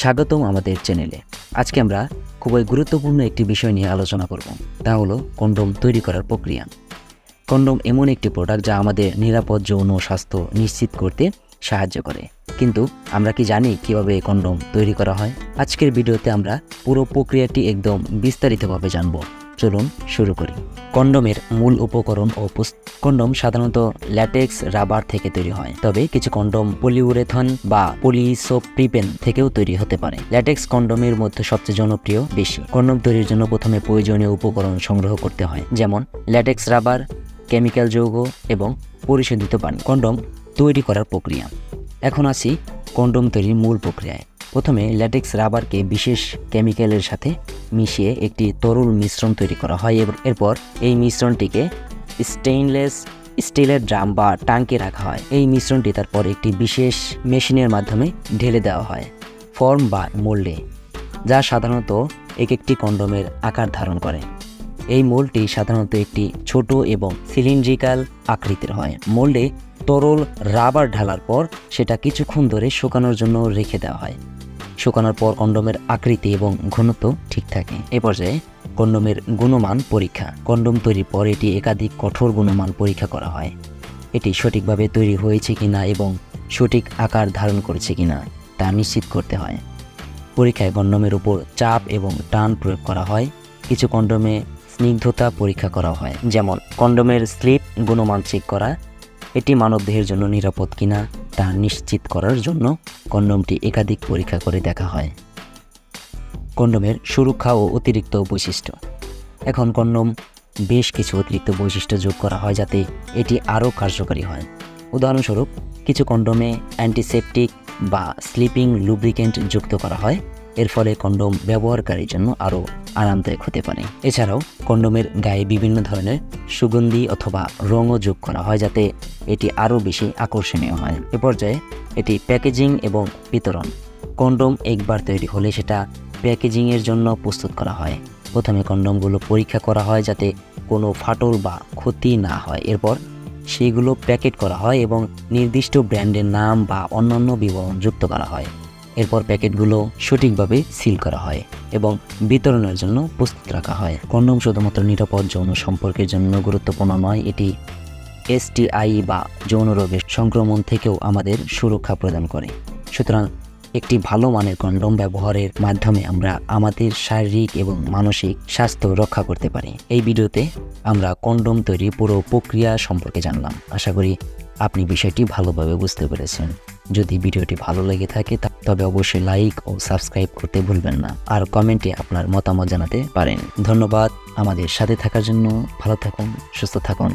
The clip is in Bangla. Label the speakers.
Speaker 1: স্বাগতম আমাদের চ্যানেলে। আজকে আমরা খুবই গুরুত্বপূর্ণ একটি বিষয় নিয়ে আলোচনা করব। তা হলো কন্ডোম তৈরি করার প্রক্রিয়া। কন্ডোম এমন একটি প্রোডাক্ট যা আমাদের নিরাপদ যৌন স্বাস্থ্য নিশ্চিত করতে সাহায্য করে। কিন্তু আমরা কি জানি কীভাবে কন্ডোম তৈরি করা হয়? আজকের ভিডিওতে আমরা পুরো প্রক্রিয়াটি একদম বিস্তারিতভাবে জানব। চলুন শুরু করি। কন্ডোমের মূল উপকরণ ও কন্ডোম সাধারণত ল্যাটেক্স রাবার থেকে তৈরি হয়। তবে কিছু কন্ডোম পলিউরেথন বা পলিসোপ্রিপেন থেকেও তৈরি হতে পারে। ল্যাটেক্স কন্ডোমের মধ্যে সবচেয়ে জনপ্রিয় বেশি। কন্ডোম তৈরির জন্য প্রথমে প্রয়োজনীয় উপকরণ সংগ্রহ করতে হয়, যেমন ল্যাটেক্স রাবার, কেমিক্যাল যৌগ এবং পরিশোধিত পানি। কন্ডোম তৈরি করার প্রক্রিয়া। এখন আসি কন্ডোম তৈরির মূল প্রক্রিয়ায়। প্রথমে ল্যাটেক্স রাবারকে বিশেষ কেমিক্যালের সাথে মিশিয়ে একটি তরল মিশ্রণ তৈরি করা হয় এবং এরপর এই মিশ্রণটিকে স্টেইনলেস স্টিলের ড্রাম বা ট্যাঙ্কে রাখা হয়। এই মিশ্রণটি তারপর একটি বিশেষ মেশিনের মাধ্যমে ঢেলে দেওয়া হয়, ফর্ম বা মোল্ডে, যা সাধারণত এক একটি কন্ডোমের আকার ধারণ করে। এই মোল্ডটি সাধারণত একটি ছোট এবং সিলিন্ড্রিক্যাল আকৃতির হয়। মোল্ডে তরল রাবার ঢালার পর সেটা কিছুক্ষণ ধরে শুকানোর জন্য রেখে দেওয়া হয়। শুকানোর পর কন্ডোমের আকৃতি এবং ঘনত্ব ঠিক থাকে। এ পর্যায়ে কন্ডোমের গুণমান পরীক্ষা। কন্ডোম তৈরির পর এটি একাধিক কঠোর গুণমান পরীক্ষা করা হয়। এটি সঠিকভাবে তৈরি হয়েছে কিনা এবং সঠিক আকার ধারণ করেছে কিনা তা নিশ্চিত করতে হয়। পরীক্ষায় কন্ডোমের উপর চাপ এবং টান প্রয়োগ করা হয়। কিছু কন্ডোমে স্নিগ্ধতা পরীক্ষা করা হয়। যেমন, কন্ডোমের স্লিপ গুণমান চেক করা এটি মানবদেহের জন্য নিরাপদ কিনা তা নিশ্চিত করার জন্য কন্ডোমটি একাধিক পরীক্ষা করে দেখা হয়। কন্ডোমের সুরক্ষা ও অতিরিক্ত বৈশিষ্ট্য। এখন কন্ডোম বেশ কিছু অতিরিক্ত বৈশিষ্ট্য যোগ করা হয় যাতে এটি আরও কার্যকরী হয়। উদাহরণস্বরূপ, কিছু কন্ডোমে অ্যান্টিসেপটিক বা স্লিপিং লুব্রিকেন্ট যুক্ত করা হয়। এর ফলে কন্ডোম ব্যবহারকারীর জন্য আরও আরামদায়ক হতে পারে। এছাড়াও, কন্ডোমের গায়ে বিভিন্ন ধরনের সুগন্ধি অথবা রঙও যোগ করা হয় যাতে এটি আরও বেশি আকর্ষণীয় হয়। এ পর্যায়ে এটি প্যাকেজিং এবং বিতরণ। কন্ডোম একবার তৈরি হলে সেটা প্যাকেজিংয়ের জন্য প্রস্তুত করা হয়। প্রথমে কন্ডোমগুলো পরীক্ষা করা হয় যাতে কোনো ফাটল বা ক্ষতি না হয়। এরপর সেইগুলো প্যাকেট করা হয় এবং নির্দিষ্ট ব্র্যান্ডের নাম বা অন্যান্য বিবরণ যুক্ত করা হয়। এরপর প্যাকেটগুলো সঠিকভাবে সিল করা হয় এবং বিতরণের জন্য প্রস্তুত রাখা হয়। কন্ডোম শুধুমাত্র নিরাপদ যৌন সম্পর্কের জন্য গুরুত্বপূর্ণ নয়, এটি এসটিআই বা যৌন রোগের সংক্রমণ থেকেও আমাদের সুরক্ষা প্রদান করে। সুতরাং একটি ভালো মানের কন্ডোম ব্যবহারের মাধ্যমে আমরা আমাদের শারীরিক এবং মানসিক স্বাস্থ্য রক্ষা করতে পারি। এই ভিডিওতে আমরা কন্ডোম তৈরির পুরো প্রক্রিয়া সম্পর্কে জানলাম। আশা করি আপনি বিষয়টি ভালোভাবে বুঝতে পেরেছেন। যদি ভিডিওটি ভালো লেগে থাকে তবে অবশ্যই লাইক ও সাবস্ক্রাইব করতে ভুলবেন না। আর কমেন্টে আপনার মতামত জানাতে পারেন। ধন্যবাদ আমাদের সাথে থাকার জন্য। ভালো থাকুন, সুস্থ থাকুন।